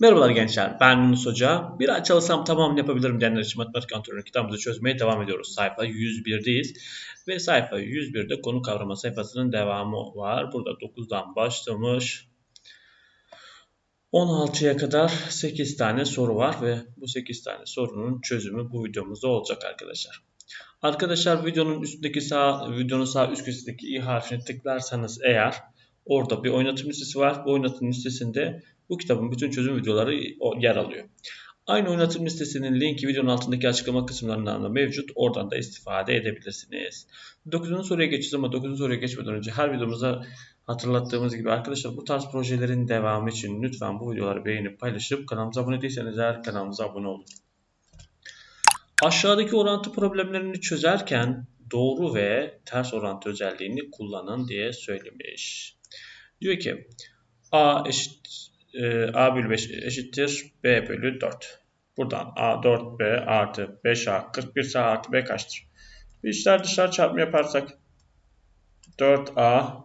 Merhabalar gençler, ben Yunus Hoca. Bir ay çalışsam tamam yapabilirim diyenler için matematik antrenörü kitabımızı çözmeye devam ediyoruz. Sayfa 101'deyiz ve sayfa 101'de konu kavrama sayfasının devamı var. Burada 9'dan başlamış. 16'ya kadar 8 tane soru var ve bu 8 tane sorunun çözümü bu videomuzda olacak arkadaşlar. Arkadaşlar videonun üstündeki sağ videonun sağ üst köşesindeki i harfini tıklarsanız eğer orada bir oynatım listesi var. Bu oynatım listesinde bu kitabın bütün çözüm videoları yer alıyor. Aynı oynatım listesinin linki videonun altındaki açıklama kısımlarından da mevcut. Oradan da istifade edebilirsiniz. 9. soruya geçeceğiz ama 9. soruya geçmeden önce her videomuzda hatırlattığımız gibi arkadaşlar bu tarz projelerin devamı için lütfen bu videoları beğenip paylaşıp kanalımıza abone değilseniz eğer kanalımıza abone olun. Aşağıdaki orantı problemlerini çözerken doğru ve ters orantı özelliğini kullanın diye söylemiş. Diyor ki A eşit e, A bölü 5 eşittir B bölü 4. Buradan A 4B artı 5A 41 ise artı B kaçtır? Bir içler dışlar çarpımı yaparsak 4A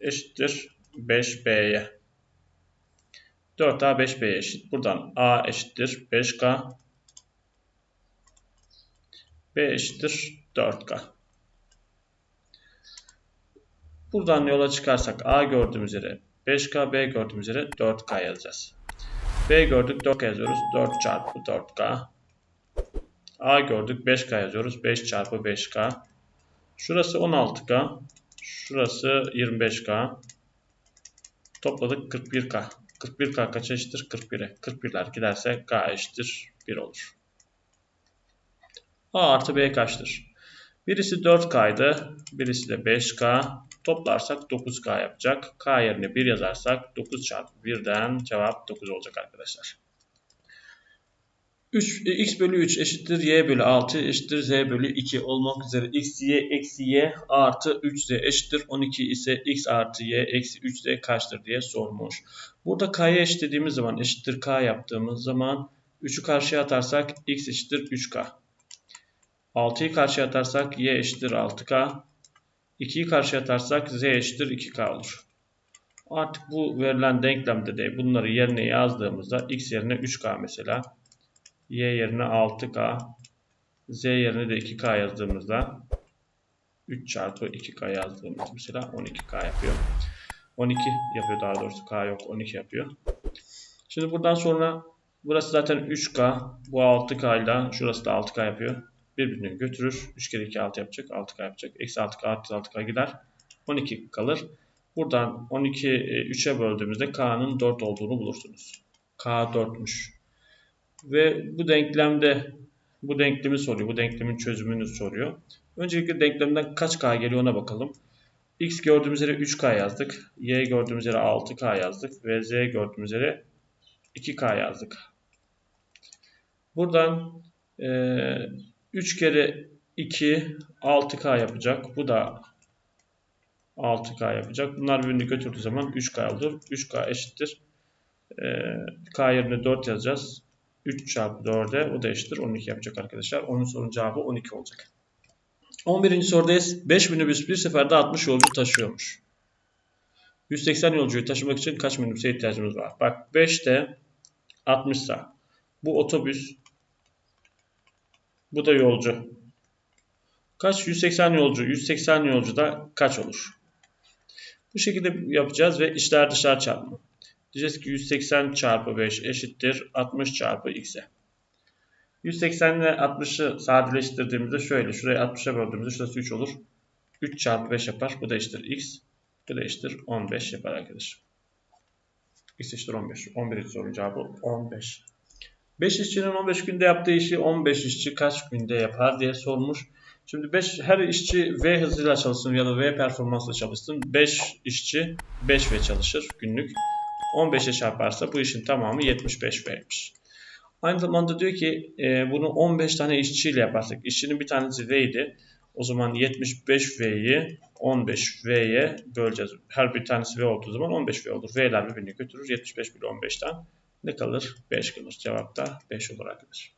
eşittir 5B'ye. 4A 5B'ye eşit. Buradan A eşittir 5K. B eşittir 4K. Buradan yola çıkarsak A gördüğümüz yere 5K, B gördüğümüz üzere 4K yazacağız. B gördük 4K yazıyoruz. 4 çarpı 4K. A gördük 5K yazıyoruz. 5 çarpı 5K. Şurası 16K. Şurası 25K. Topladık 41K. 41K kaç eşittir? 41'e. 41'ler giderse K eşittir 1 olur. A artı B kaçtır? Birisi 4K'ydı. Birisi de 5K. Toplarsak 9K yapacak. K yerine 1 yazarsak 9 çarpı 1'den cevap 9 olacak arkadaşlar. 3, e, x bölü 3 eşittir y bölü 6 eşittir z bölü 2 olmak üzere x y eksi y artı 3z eşittir 12 ise x artı y eksi 3z kaçtır diye sormuş. Burada k'ya eşitlediğimiz zaman eşittir k yaptığımız zaman 3'ü karşıya atarsak x eşittir 3k. 6'yı karşıya atarsak y eşittir 6k. 2'yi karşıya atarsak z eşittir 2k olur. Artık bu verilen denklemde de bunları yerine yazdığımızda x yerine 3k mesela. y yerine 6k. z yerine de 2k yazdığımızda 3 çarpı 2k yazdığımız mesela 12k yapıyor. 12 yapıyor daha doğrusu k yok 12 yapıyor. Şimdi buradan sonra burası zaten 3k bu 6k ile şurası da 6k yapıyor birbirini götürür. 3 kere 2 6 yapacak. 6K yapacak. Eksi 6K artı 6K gider. 12 kalır. Buradan 12 3'e böldüğümüzde K'nın 4 olduğunu bulursunuz. K 4'müş. Ve bu denklemde bu denklemi soruyor. Bu denklemin çözümünü soruyor. Öncelikle denklemden kaç K geliyor ona bakalım. X gördüğümüz yere 3K yazdık. Y gördüğümüz yere 6K yazdık. Ve Z gördüğümüz yere 2K yazdık. Buradan e, 3 kere 2 6K yapacak. Bu da 6K yapacak. Bunlar birbirini götürdüğü zaman 3K olur. 3K eşittir. Ee, K yerine 4 yazacağız. 3 çarpı 4'e o da eşittir 12 yapacak arkadaşlar. Onun sorunun cevabı 12 olacak. 11. sorudayız. 5 minibüs bir seferde 60 yolcu taşıyormuş. 180 yolcuyu taşımak için kaç minibüse ihtiyacımız var? Bak 5 de 60 sa bu otobüs bu da yolcu. Kaç? 180 yolcu. 180 yolcu da kaç olur? Bu şekilde yapacağız ve içler dışlar çarpımı. Diyeceğiz ki 180 çarpı 5 eşittir 60 çarpı x'e. 180 ile 60'ı sadeleştirdiğimizde şöyle. Şurayı 60'a böldüğümüzde şurası 3 olur. 3 çarpı 5 yapar. Bu da eşittir x. Bu da eşittir 15 yapar arkadaşım. x eşittir 15. 11. sorunun cevabı 15. 5 işçinin 15 günde yaptığı işi 15 işçi kaç günde yapar diye sormuş. Şimdi 5 her işçi V hızıyla çalışsın ya da V performansla çalışsın. 5 işçi 5 V çalışır günlük. 15'e çarparsa bu işin tamamı 75 V'ymiş. Aynı zamanda diyor ki e, bunu 15 tane işçiyle yaparsak işçinin bir tanesi V idi. O zaman 75 V'yi 15 V'ye böleceğiz. Her bir tanesi V olduğu zaman 15 V olur. V'ler birbirini götürür. 75 bölü 15'ten ne kalır? 5 kalır. Cevap da 5 olur arkadaşlar.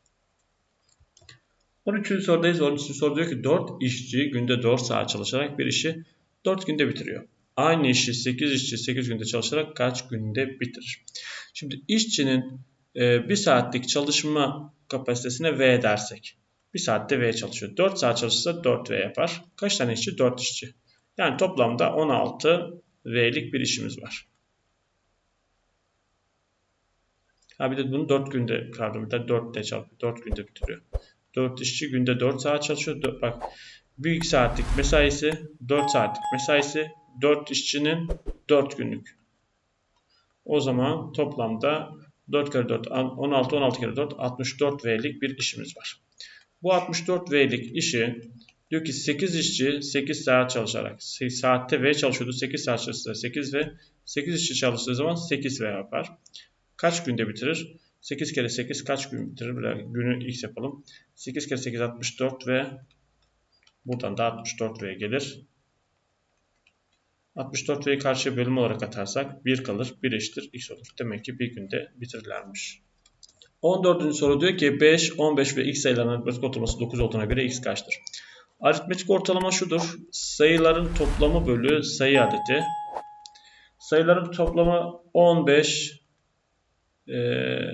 13. sorudayız. 13. soru diyor ki 4 işçi günde 4 saat çalışarak bir işi 4 günde bitiriyor. Aynı işi 8 işçi 8 günde çalışarak kaç günde bitirir? Şimdi işçinin e, bir saatlik çalışma kapasitesine V dersek. Bir saatte V çalışıyor. 4 saat çalışırsa 4V yapar. Kaç tane işçi? 4 işçi. Yani toplamda 16 V'lik bir işimiz var. Ha bir de bunu 4 günde de 4 de çarpıyor. 4 günde bitiriyor. 4 işçi günde 4 saat çalışıyor. Dö- bak büyük saatlik mesaisi 4 saatlik mesaisi 4 işçinin 4 günlük. O zaman toplamda 4 kere 4 16 16 kere 4 64 V'lik bir işimiz var. Bu 64 V'lik işi diyor ki 8 işçi 8 saat çalışarak saatte V çalışıyordu 8 saat çalışırsa 8 V 8 işçi çalıştığı zaman 8 V yapar. Kaç günde bitirir? 8 kere 8 kaç gün bitirir? Böyle günü x yapalım. 8 kere 8 64 ve buradan da 64 V gelir. 64 V'yi karşıya bölüm olarak atarsak 1 kalır. 1 eşittir x olur. Demek ki bir günde bitirirlermiş. 14. soru diyor ki 5, 15 ve x sayılarının aritmetik ortalaması 9 olduğuna göre x kaçtır? Aritmetik ortalama şudur. Sayıların toplamı bölü sayı adeti. Sayıların toplamı 15. Ee,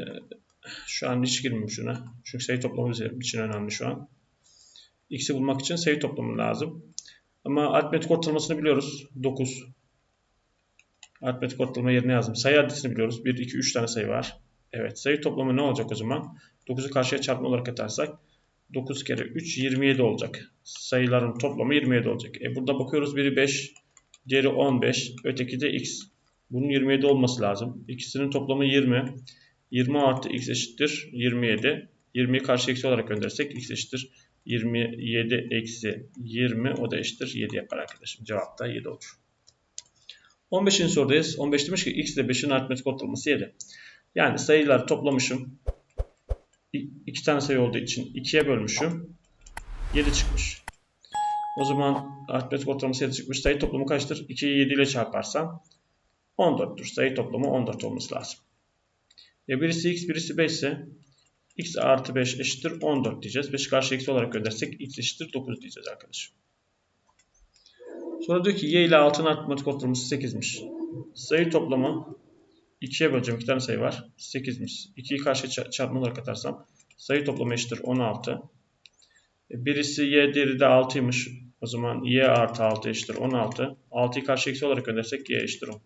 şu an hiç girmiyorum şuna. Çünkü sayı toplamı için önemli şu an. X'i bulmak için sayı toplamı lazım. Ama aritmetik ortalamasını biliyoruz. 9. Aritmetik ortalama yerine yazdım. Sayı adetini biliyoruz. 1, 2, 3 tane sayı var. Evet sayı toplamı ne olacak o zaman? 9'u karşıya çarpma olarak atarsak 9 kere 3 27 olacak. Sayıların toplamı 27 olacak. E burada bakıyoruz biri 5, diğeri 15, öteki de x. Bunun 27 olması lazım. İkisinin toplamı 20. 20 artı x eşittir 27. 20'yi karşı eksi olarak gönderirsek x eşittir 27 eksi 20 o da eşittir 7 yapar arkadaşım. Cevap da 7 olur. 15. sorudayız. 15 demiş ki x ile 5'in aritmetik ortalaması 7. Yani sayıları toplamışım. İki tane sayı olduğu için 2'ye bölmüşüm. 7 çıkmış. O zaman aritmetik ortalaması 7 çıkmış. Sayı toplamı kaçtır? 2'yi 7 ile çarparsam 14'tür. Sayı toplamı 14 olması lazım. Ya birisi x birisi 5 ise x artı 5 eşittir 14 diyeceğiz. 5'i karşı eksi olarak göndersek x eşittir 9 diyeceğiz arkadaşım. Sonra diyor ki y ile 6'nın aritmetik ortalaması 8'miş. Sayı toplamı 2'ye böleceğim. 2 tane sayı var. 8'miş. 2'yi karşı çarpma olarak atarsam sayı toplamı eşittir 16. E, birisi y diğeri de 6'ymış. O zaman y artı 6 eşittir 16. 6'yı karşı eksi olarak göndersek y eşittir 10.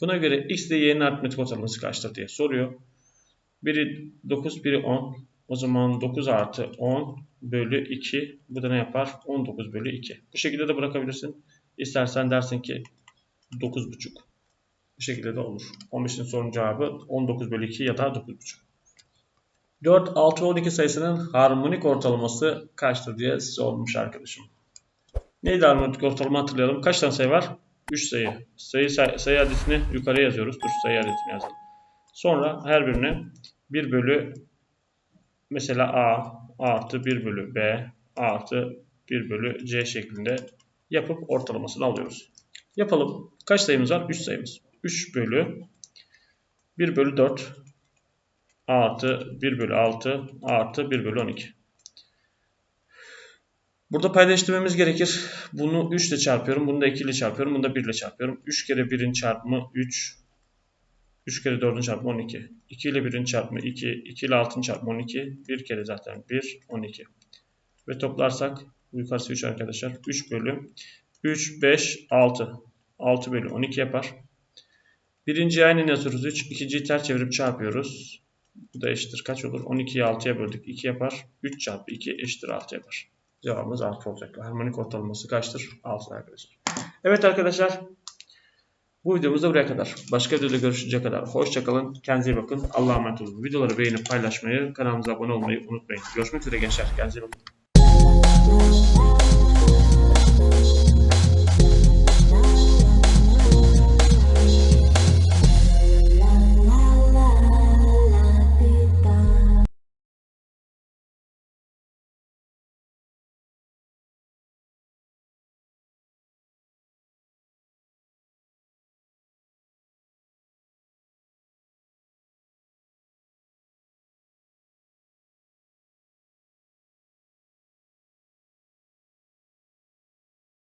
Buna göre x ile y'nin aritmetik ortalaması kaçtır diye soruyor. Biri 9, biri 10. O zaman 9 artı 10 bölü 2. Bu da ne yapar? 19 bölü 2. Bu şekilde de bırakabilirsin. İstersen dersin ki 9,5. Bu şekilde de olur. 15'in sorunun cevabı 19 bölü 2 ya da 9,5. 4, 6 ve 12 sayısının harmonik ortalaması kaçtır diye sormuş arkadaşım. Neydi harmonik ortalama hatırlayalım. Kaç tane sayı var? 3 sayı. Sayı, sayı, adetini yukarıya yazıyoruz. Dur sayı adetini yazalım. Sonra her birine 1 bölü mesela A artı 1 bölü B artı 1 bölü C şeklinde yapıp ortalamasını alıyoruz. Yapalım. Kaç sayımız var? 3 sayımız. 3 bölü 1 bölü 4 artı 1 bölü 6 artı 1 bölü 12. Burada paylaştırmamız gerekir. Bunu 3 ile çarpıyorum. Bunu da 2 ile çarpıyorum. Bunu da 1 ile çarpıyorum. 3 kere 1'in çarpımı 3. 3 kere 4'ün çarpımı 12. 2 ile 1'in çarpımı 2. 2 ile 6'ın çarpımı 12. 1 kere zaten 1, 12. Ve toplarsak yukarısı 3 arkadaşlar. 3 bölü 3, 5, 6. 6 bölü 12 yapar. Birinci aynı yazıyoruz 3. İkinciyi ters çevirip çarpıyoruz. Bu da eşittir kaç olur? 12'yi 6'ya böldük. 2 yapar. 3 çarpı 2 eşittir 6 yapar. Cevabımız 6 olacak. Harmonik ortalaması kaçtır? 6 arkadaşlar. Evet arkadaşlar. Bu videomuz da buraya kadar. Başka videoda görüşünceye kadar. Hoşçakalın. Kendinize iyi bakın. Allah'a emanet olun. Videoları beğenip paylaşmayı, kanalımıza abone olmayı unutmayın. Görüşmek üzere gençler. Kendinize iyi bakın.